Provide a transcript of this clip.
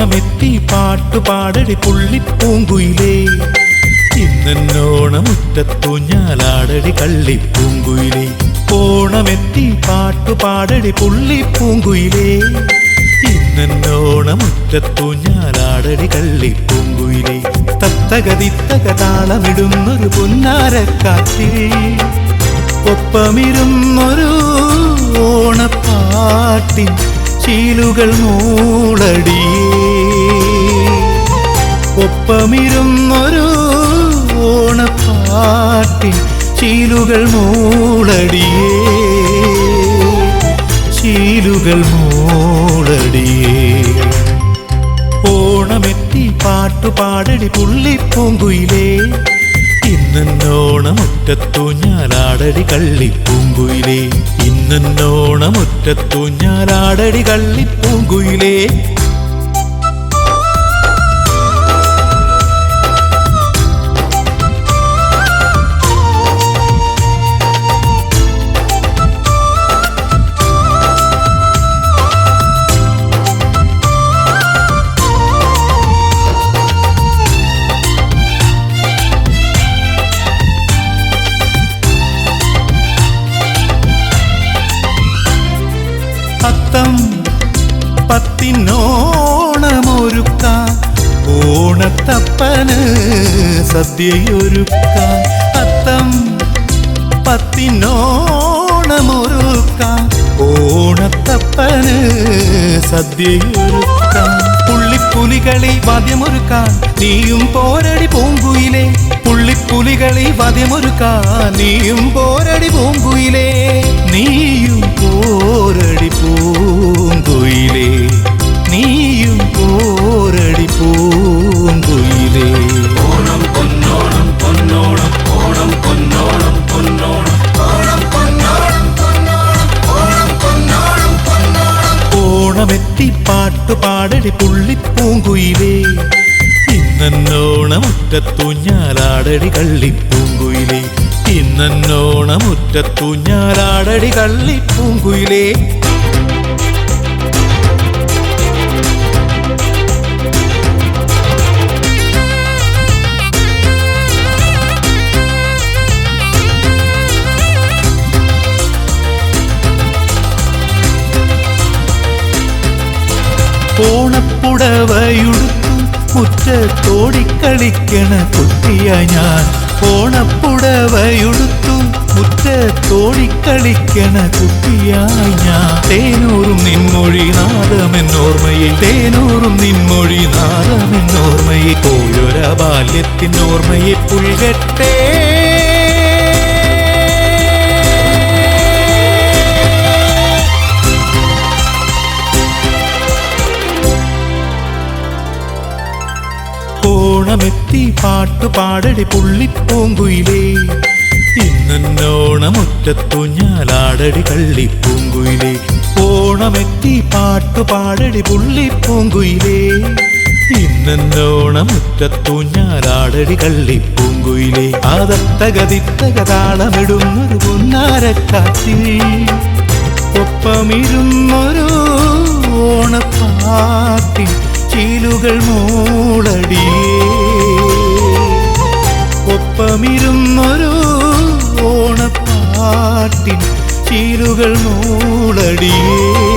പാട്ടുപാടടി പുള്ളിപ്പൂങ്കുയിലേ. ഇന്നോണമുറ്റത്തൂഞ്ഞാലാടടി കള്ളിപ്പൂങ്കുയിലേ. ഓണമെത്തി പാട്ടുപാടടി പുള്ളിപ്പൂങ്കുയിലേ. ഇന്നോണമുറ്റത്തൂഞ്ഞാലാടടി കള്ളിപ്പൂങ്കുയിലേ. തത്തകതിത്തക താളമിടുന്നൊരു പൊന്നാരക്കാറ്റിൽ ഒപ്പമിരുന്നൊരു ഓണപ്പാട്ടിൻ ചീലുകൾ മൂളടിയേ. ഒപ്പമിരുന്നൊരു ഓണപ്പാട്ടിൻ ചീലുകൾ മൂളടിയേ. ചീലുകൾ മൂളടിയേ. ഓണമെത്തി പാട്ടുപാടടി പുള്ളിപ്പൂങ്കുയിലേ. ഇന്നോണമുറ്റത്തു ഞാലാടടി കള്ളിപ്പൂങ്കുയിലേ. ഇന്നോണമുറ്റത്തു ഞാലാടടി കള്ളിപ്പൂങ്കുയിലേ. ഓണത്തപ്പന് സദ്യയൊരുക്കാൻ അത്തം പത്തിനോണമൊരുക്കാൻ. ഓണത്തപ്പന് സദ്യയൊരുക്കാൻ. പുള്ളിപ്പുലികളി വാദ്യമൊരുക്കാൻ നീയും പോരടി പൂങ്കുയിലേ. പുള്ളിപ്പുലികളി വാദ്യമൊരുക്കാൻ നീയും പോരടി പൂങ്കുയിലേ. പാട്ടുപാടടി പുള്ളിപ്പൂങ്കുയിലേ ഇന്നോണമുറ്റത്തു ഞാലാടടി കള്ളിപ്പൂങ്കുയിലേ. ഇന്നോണമുറ്റത്തു ഞാലാടടി കള്ളിപ്പൂങ്കുയിലേ. ഓണപ്പുടവയുടുത്തു മുറ്റത്തോടിക്കളിക്കണ കുട്ടിയ ഞാൻ. ഓണപ്പുടവയുടുത്തു മുറ്റത്തോടിക്കളിക്കണ കുട്ടിയായി ഞാൻ. തേനൂറും നിൻമൊഴി നാദമെന്നോർമ്മയിൽ തേനൂറും നിൻമൊഴി നാദമെന്നോർമ്മയിൽ പോയൊര ബാല്യത്തിനോർമ്മയെ പുൽകട്ടെ. ഓണമെത്തി പാട്ടുപാടടി പുള്ളിപ്പൂങ്കുയിലേ. ഇന്നോണമുറ്റത്തു ഞാലാടടി കള്ളിപ്പൂങ്കുയിലേ. ഓണമെത്തി പാട്ടു പാടടി പുള്ളിപ്പൂങ്കുയിലേ. ഇന്നോണമുറ്റത്തു ഞാലാടടി കള്ളിപ്പൂങ്കുയിലേ. അതത്തകതിത്തക താളമിടുന്നൊരു പൊന്നാരക്കാറ്റിൽ ഒപ്പമിരുന്നൊരു ഓണപ്പാട്ടി. ചീലുകൾ മൂളടിയേ ചീലുകൾ മൂളടിയേ